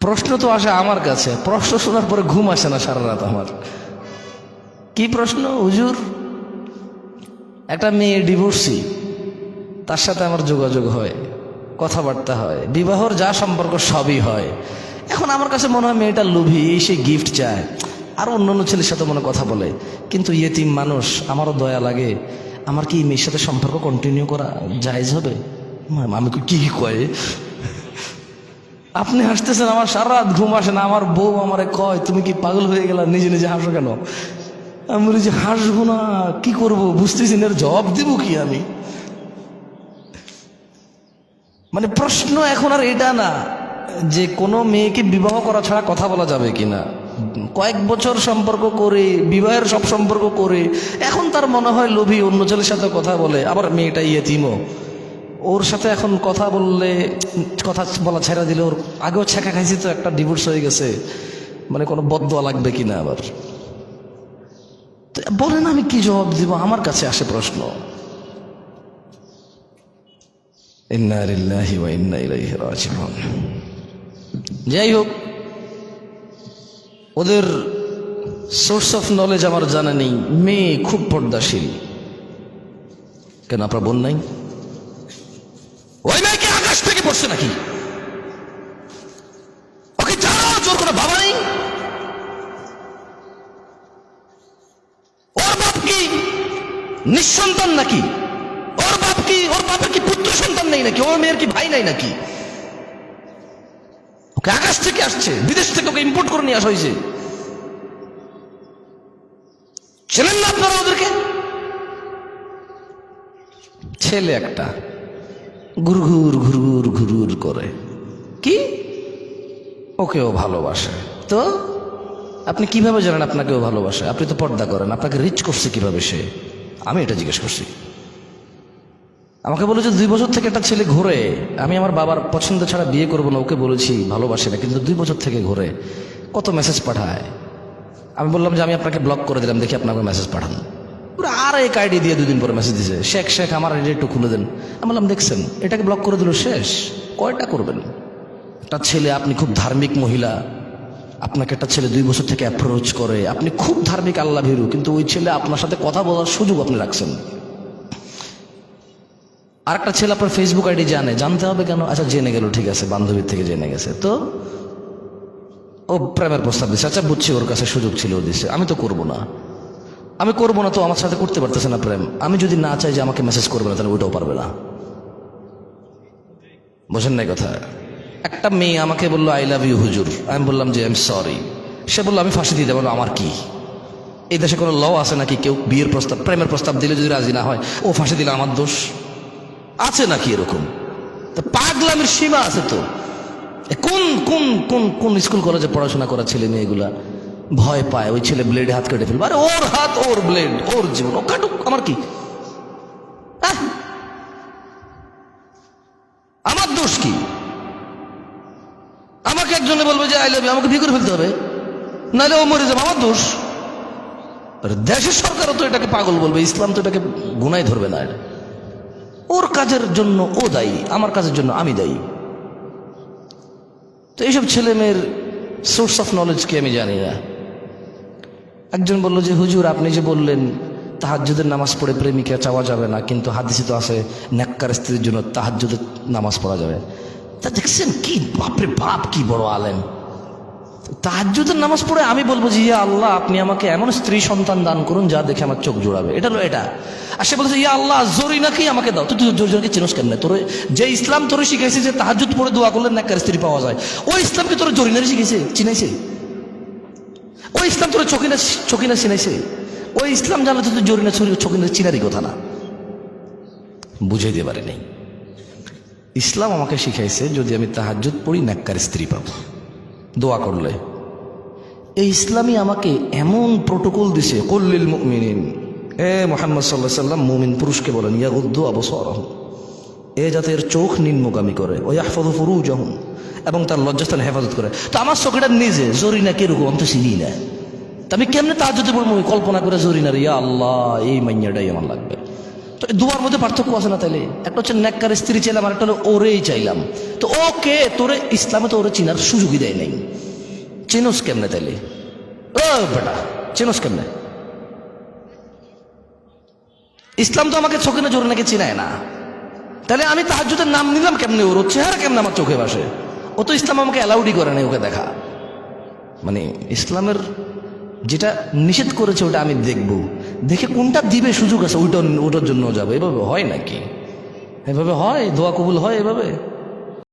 প্রশ্ন তো আসে আমার কাছে। প্রশ্ন শোনার পরে ঘুম আসে না সারা রাত আমার। কি প্রশ্ন, হুজুর? একটা মেয়ে ডিভোর্সি তার সাথে আমার যোগাযোগ হয়, কথাবার্তা হয়, বিবাহর যা সম্পর্ক সবই হয়। এখন আমার কাছে মনে হয় মেয়েটা লোভী, সে গিফট চায়। আর অন্য অন্য ছেলের সাথে মনে কথা বলে। কিন্তু ইয়েতিম মানুষ, আমারও দয়া লাগে। আমার কি মেয়ের সাথে সম্পর্ক কন্টিনিউ করা জায়জ হবে? আমি কি কয়? আপনি হাসতেছেন, আমার সারা রাত ঘুম আসে না। আমার বউ আমারে কয়, তুমি কি পাগল হয়ে গেলা? নিজে নিজে হাসো কেন? আমি বলি, যে হাসবো না, কি করব? বুঝতেছি না জবাব দিব কি আমি? মানে প্রশ্ন এখন আর এটা না, যে কোনো মেয়েকে বিবাহ করা ছাড়া কথা বলা যাবে কিনা কয়েক বছর সম্পর্ক করে, বিবাহের সব সম্পর্ক করে, এখন তার মনে হয় লোভী, অন্য ছেলের সাথে কথা বলে, আবার মেয়েটা ইয়ে ওর সাথে এখন কথা বললে, কথা বলা ছেড়া দিলে ওর আগেও ছেঁকা খাইছি তো একটা ডিভোর্স হয়ে গেছে। মানে কোনো বদয়া লাগবে কিনা আবার? তো বলেন আমি কি জবাব দিব? আমার কাছে আসে প্রশ্ন। যাই হোক, ওদের সোর্স অফ নলেজ আমার জানা নেই। মেয়ে খুব পর্দাশীল। কেন, আপনার বোন নাই? কি পড়ছে নাকি? ওকে যারা জোর করে বাবা নেই? ওর বাপ কি নিঃসন্তান নাকি? ওর বাপ কি, ওর বাপের কি পুত্র সন্তান নেই নাকি? ওর মেয়ের কি ভাই নাই নাকি? ওকে আকাশ থেকে আসছে, বিদেশ থেকে ওকে ইম্পোর্ট করে নিয়ে আসা হয়েছে। ছিলেন না আপনারা ওদেরকে? ছেলে একটা। ঘুরঘুর ঘুরঘুর ঘুরঘুর করে। কি? ওকেও ভালোবাসে। তো? আপনি কীভাবে জানেন আপনাকেও ভালোবাসে? আপনি তো পর্দা করেন, আপনাকে রিচ করছে কীভাবে সে? আমি এটা জিজ্ঞেস করছি। আমাকে বলে যে দুই বছর থেকে একটা ছেলে ঘুরে। আমি আমার বাবার পছন্দ ছাড়া বিয়ে করব না, ওকে বলেছি, ভালোবাসে না, কিন্তু দুই বছর থেকে ঘুরে। কত মেসেজ পাঠায়? আমি বললাম যে, আমি আপনাকে ব্লক করে দিলাম, দেখি আপনাকে মেসেজ পাঠান। পুরো আর এক আইডি দিয়ে দুদিন পরে মেসেজ দিছে, শেখ শেখ, আমার আইডি একটু খুলে দেন। আমি বললাম, দেখছেন, এটাকে ব্লক করে দিল শেষ, কয়টা করবেন? একটা ছেলে, আপনি খুব ধার্মিক মহিলা, আপনাকে একটা ছেলে দুই বছর থেকে অ্যাপ্রোচ করে, আপনি খুব ধার্মিক, আল্লাহ ভীরু, কিন্তু ওই ছেলে আপনার সাথে কথা বলার সুযোগ আপনি রাখছেন। আর একটা ছেলে আপনার ফেসবুক আইডি জানে, জানতে হবে কেন? আচ্ছা জেনে গেল, ঠিক আছে, বান্ধবীর থেকে জেনে গেছে। তো ও প্রেমের প্রস্তাব দিচ্ছে আচ্ছা বুঝছি, ওর কাছে সুযোগ ছিল ও দিচ্ছে আমি তো করব না। আমি করব না তো, আমার সাথে করতে পারতেছে না প্রেম। আমি যদি না চাই যে আমাকে মেসেজ করবে না, তাহলে ওইটাও পারবে না। বোঝেন নাই কথা একটা মেয়ে আমাকে বলল আই লাভ ইউ হুজুর। আমি বললাম যে আই এম সরি সে বলল, আমি ফাঁসি দিয়ে দেবো আমার কি? এই দেশে কোনো ল আছে নাকি? কেউ বিয়ের প্রস্তাব, প্রেমের প্রস্তাব দিলে যদি রাজি না হয়, ও ফাঁসি দিলে আমার দোষ? আছে নাকি এরকম? তো পাগলামের সীমা আছে তো। কোন কোন কোন কোন স্কুল কলেজে পড়াশোনা করা ছেলে মেয়েগুলা? ভয় পায়, ওই ছেলে ব্লেডে হাত কেটে ফেলবে। আরে ওর হাত, ওর ব্লেড ওর জীবন, ও কাটুক, আমার কি! আমার দোষ কি? আমাকে একজনে বলবে যে আই লাভ আমাকে বিয়ে করে ফেলতে হবে। নাহলে ও মরে যাবে, আমার দোষ। দেশের সরকারও তো এটাকে পাগল বলবে, ইসলাম তো এটাকে গুনাই ধরবে না ওর কাজের জন্য ও দায়ী, আমার কাজের জন্য আমি দায়ী। তো এইসব ছেলে মেয়ের সোর্স অফ নলেজকে আমি জানি না। একজন বলল যে, হুজুর, আপনি যে বললেন, তাহাজ্জুদের নামাজ পড়ে প্রেমিকা চাওয়া যাবে না, কিন্তু হাদিসে তো আছে, নেককার স্ত্রীর জন্য তাহাজ্জুদের নামাজ পড়া যাবে। তা দেখছেন কি, বাপরে বাপ, কি বড় আলেম। তাহাজ্জুদের নামাজ পড়ে আমি বলব যে, ইয়া আল্লাহ, আপনি আমাকে এমন স্ত্রী সন্তান দান করুন, যা দেখে আমার চোখ জোড়াবে। এটা হলো এটা। আর সে বলছে, ইয়া আল্লাহ জরি নাকি? আমাকে দাও। তুই তুই জোর জোরকে চিনস কেন তোর, যে ইসলাম তোর শিখাইছে যে তাহাজ্জুদ পড়ে দোয়া করলে নেককার স্ত্রী পাওয়া যায়, ওই ইসলামকে তোর জরিনারি শিখেছে চিনাইছে? ইসলাম তোর চকিনা চকিনা চিনাইছে ওই ইসলাম জানলে তো জরিনা ছড়ি চকিনা চিনারই কথা না। বুঝাই দিয়ে পারে নেই। ইসলাম আমাকে শিখাইছে, যদি আমি তাহাজ্জুদ পড়ি নেককার স্ত্রী পাব। দোয়া করলে। এই ইসলামই আমাকে এমন প্রোটোকল দিছে কল্লিল মুমিনিন। এ মোহাম্মদ সাল্লাহ সাল্লাম, মুমিন পুরুষকে বলেন, ইয়া উদ্দু আবসরহম। এ যাতে এর চোখ নিম্নগামী করে ওই আহফাদু ফুরুজাহুম। এবং তার লজ্জাস্থান হেফাজত করে। তো আমার চোখটা নিজে জরিনা কীরকম আমি তো চিনি না। আমি কেমনে তার যদি বলব কল্পনা করে জরিনার ইয়া আল্লাহ, এই মাইয়াটাই আমার লাগবে। তো দুয়ার মধ্যে পার্থক্য আছে না তাইলে? একটা হচ্ছে নেককার স্ত্রী চাইলাম আর একটা ওরেই চাইলাম। তো ওকে, তোরে ইসলামে তো ওরে চিনার সুযোগই দেয় নাই। চিনোস কেমনে তাইলে? ও বেটা, চিনোস কেমনে? ইসলাম তো আমাকে চোখে না জোরে নাকি চিনায় না। তাহলে আমি তাহাজ্জুদের নাম নিলাম কেমনে ওর? চেহারা কেমনে আমার চোখে বাসে ও তো ইসলাম আমাকে অ্যালাউডই করে নাই ওকে দেখা। মানে ইসলামের যেটা নিষেধ করেছে ওটা আমি দেখব। দেখে কোনটা দিবে সুযোগ আছে, ওইটা ওটার জন্য যাব। এভাবে হয় নাকি? এভাবে হয়? দোয়া কবুল হয় এভাবে?